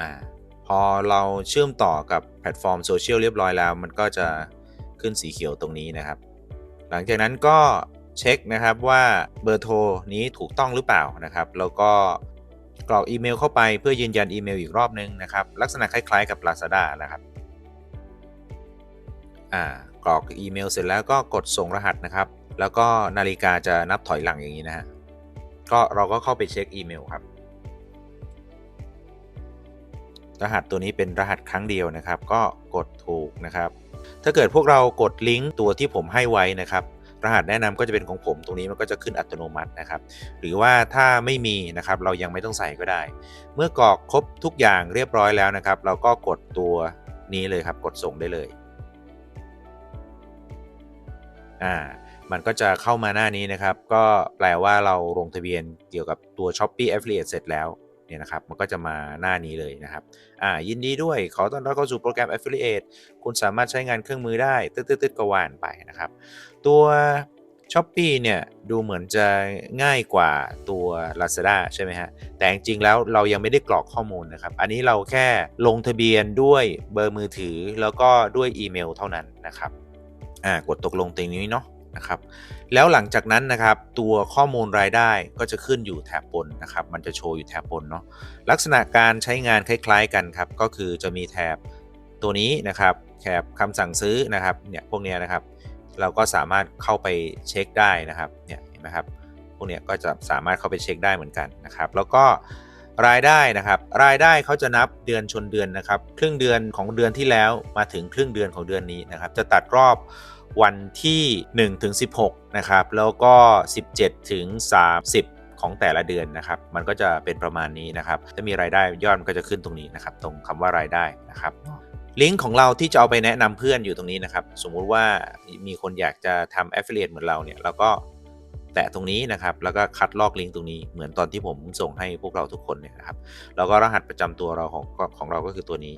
อ่าพอเราเชื่อมต่อกับแพลตฟอร์มโซเชียลเรียบร้อยแล้ว มันก็จะขึ้นสีเขียวตรงนี้นะครับ หลังจากนั้นก็เช็คนะครับว่าเบอร์โทรนี้ถูกต้องหรือเปล่านะครับ แล้วก็กรอกอีเมลเข้าไปเพื่อยืนยันอีเมลอีกรอบนึงนะครับ ลักษณะคล้ายๆกับ Lazada นะครับอ่ากรอกอีเมลเสร็จแล้วก็กดส่งรหัสนะครับ แล้วก็นาฬิกาจะนับถอยหลังอย่างนี้นะฮะก็เราก็เข้าไปเช็คอีเมลครับ รหัสตัวนี้เป็นรหัสครั้งเดียวนะครับ ก็กดถูกนะครับ ถ้าเกิดพวกเรากดลิงก์ตัวที่ผมให้ไว้นะครับ รหัสแนะนำก็จะเป็นของผมตรงนี้มันก็จะขึ้นอัตโนมัตินะครับ หรือว่าถ้าไม่มีนะครับเรายังไม่ต้องใส่ก็ได้ เมื่อกรอกครบทุกอย่างเรียบร้อยแล้วนะครับ เราก็กดตัวนี้เลยครับ กดส่งได้เลยอ่ามันก็จะเข้ามาหน้านี้นะครับ ก็แปลว่าเราลงทะเบียนเกี่ยวกับตัว Shopee Affiliate เสร็จแล้ว เนี่ยนะครับมันก็จะมาหน้านี้เลยนะครับอ่ายินดีด้วยขอต้อนรับเข้าสู่โปรแกรม Affiliate คุณสามารถใช้งานเครื่องมือได้ตืดๆก็ว่านไปนะครับ ตัว s h o p e e เนี่ยดูเหมือนจะง่ายกว่าตัว Lazada ใช่ไหมฮะ แต่จริงๆแล้วเรายังไม่ได้กรอกข้อมูลนะครับ อันนี้เราแค่ลงทะเบียนด้วยเบอร์มือถือแล้วก็ด้วยอีเมลเท่านั้นนะครับอ่ากดตกลงตรงนี้เนาะ นะครับ แล้วหลังจากนั้นนะครับ ตัวข้อมูลรายได้ก็จะขึ้นอยู่แถบบนนะครับ มันจะโชว์อยู่แถบบนเนาะลักษณะการใช้งานคล้ายๆกันครับ ก็คือจะมีแถบตัวนี้นะครับแถบคำสั่งซื้อนะครับเนี่ยพวกเนี้ยนะครับ เราก็สามารถเข้าไปเช็คได้นะครับเนี่ยเห็นไหมครับพวกเนี้ยก็จะสามารถเข้าไปเช็คได้เหมือนกันนะครับ แล้วก็ รายได้นะครับ รายได้เขาจะนับเดือนชนเดือนนะครับ ครึ่งเดือนของเดือนที่แล้วมาถึงครึ่งเดือนของเดือนนี้นะครับ จะตัดรอบวันที่1ถึง16 นะครับ แล้วก็ 17 ถึง 30ของแต่ละเดือนนะครับ มันก็จะเป็นประมาณนี้นะครับ ถ้ามีรายได้ยอดมันก็จะขึ้นตรงนี้นะครับ ตรงคำว่ารายได้นะครับลิงก์ของเราที่จะเอาไปแนะนำเพื่อนอยู่ตรงนี้นะครับ สมมุติว่ามีคนอยากจะทำ affiliate เหมือนเราเนี่ยเราก็ แตะตรงนี้นะครับแล้วก็คัดลอกลิงก์ตรงนี้เหมือนตอนที่ผมส่งให้พวกเราทุกคนเนี่ยนะครับแล้วก็รหัสประจำตัวเราของของเราก็คือตัวนี้